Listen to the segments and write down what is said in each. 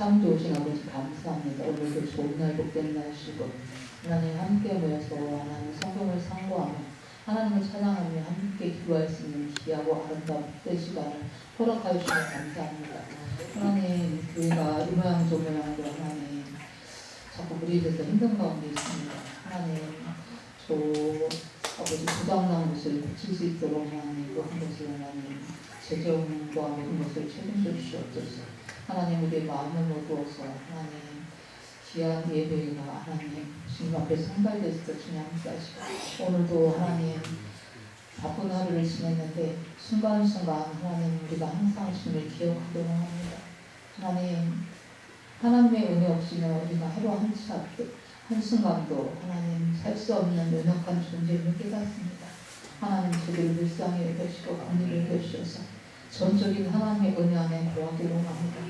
참 좋으신 아버지 감사합니다. 오늘도 좋은 날 복된 날이시고 하나님 함께 모여서 하나님 성경을 상고하며 하나님을 찬양하며 함께 기도할 수 있는 귀하고 아름다운 복된 시간을 허락하여 주셔서 감사합니다. 하나님 교회가 이 모양 저 모양으로 하나님 자꾸 무리돼서 힘든 가운데 있습니다. 하나님 저 아버지 부당난 것을 고칠 수 있도록 하나님 그한 것을 하나님 재정과 모든 것을 책임져 주시옵소서. 하나님 우리의 마음을 모두어서 하나님 귀한 예배가 하나님 주님 앞에 상달됐을 때 주님 함께 하시고 오늘도 하나님 바쁜 하루를 지냈는데 순간순간 하나님 우리가 항상 주님을 기억하도록 합니다. 하나님 하나님의 은혜 없이는 우리가 하루 한 차, 한순간도 하나님 살 수 없는 연약한 존재임을 깨닫습니다. 하나님 저들을 불쌍히 여겨주시고 긍휼히 여겨주셔서 전적인 하나님의 은혜 안에 거하기로 합니다.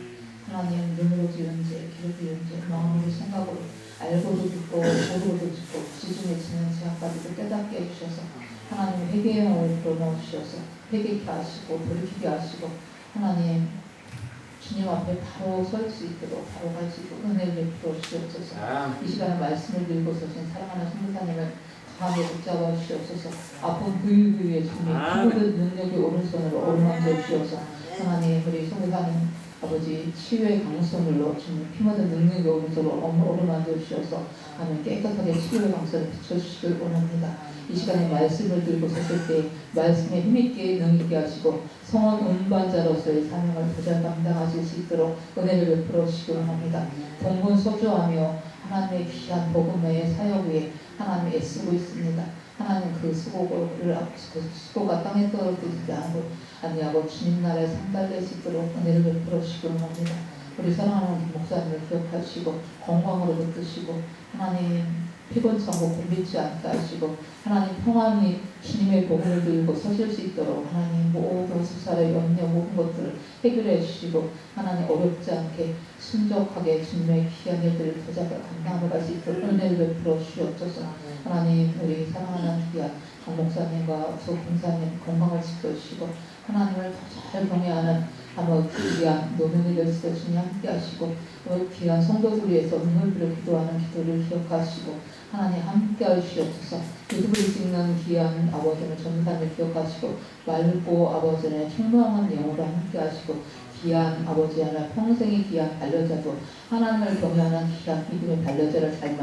하나님 눈으로 지은 죄, 귀로 지은 죄, 마음으로 생각으로 알고도 듣고 모르고도 듣고 지중에 지는 죄악까지도 깨닫게 해주셔서 하나님 회개의 마음을 불어넣으셔서 회개케 하시고 돌이키게 하시고 하나님 주님 앞에 바로 설 수 있도록 바로 갈 수 있도록 은혜를 베풀어 주시옵소서. 이 시간에 말씀을 들고 서 신 사랑하는 성도사님을 강하게 붙잡아 주시옵소서. 아픈 부위에 주님 피고든 능력의 오른손으로 어루만져 주셔서. 하나님 우리 성도사님 아버지 치유의 강손으로 주님 피 묻은 능력의 오른손으로 어루만져 주셔서 하나님 깨끗하게 치유의 강손을 비춰주시길 원합니다 이 시간에 말씀을 들고 섰을 때 말씀에 힘있게 능있게 하시고 성원 운반자로서의 사명을 도전 감당하실 수 있도록 은혜를 베풀어 주시기 원합니다 동분서주하며 하나님의 귀한 복음의 사역 위에 하나님 애쓰고 있습니다. 수고를 그 수고가 땅에 떨어지지 않고 아니하고 주님 나라에 있도록 은혜를 베풀어 주시기 원합니다. 우리 사랑하는 목사님을 기억하시고 건강으로 붙드시고 하나님 피곤찮고 곤비지 않게 하시고 하나님 평안히 주님의 복음을 들고 서실 수 있도록 하나님 모 든 수사의 염려 모든 것들을 해결해 주시고 하나님 어렵지 않게 순적하게 주님의 귀한 일들을 감당하며 갈수 있도록 은혜를 베풀어 주시옵소서. 하나님 우리 사랑하는 귀한 강 목사님과 수 공사님 건강을 지켜주시고 하나님을 더잘 경외하는 아마 귀한 노년이 될수 주님 함께 하시고 또 귀한 성도들 위해서 눈을 들여 기도하는 기도를 기억하시고 하나님 함께 하시옵소서. 유튜브를 찍는 귀한 아버지는 전사를 기억하시고 말고 아버지는 청명한 영으로 함께 하시고 귀한 아버지 하나 평생의 귀한 반려자도 하나님을 경외하는 귀한 믿음의 반려자를 잘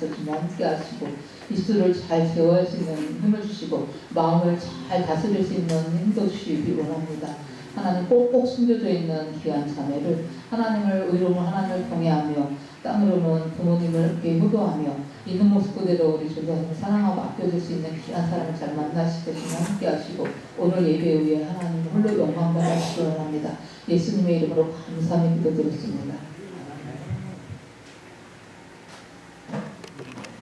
주님 함께 하시고 입술을 잘 제어할 수 있는 힘을 주시고 마음을 잘 다스릴 수 있는 힘도 주시기 원합니다. 하나님 꼭꼭 숨겨져 있는 귀한 자매를 하나님을 의로운 하나님을 경외하며 땅으로는 부모님을 이렇게 효도하며 있는 모습 그대로 우리 조상님을 사랑하고 아껴줄 수 있는 귀한 사람을 잘 만나시게 주님 함께 하시고 오늘 예배 후에 하나님 홀로 영광 받아주시기 원합니다. 예수님의 이름으로 감사히 기도드렸습니다.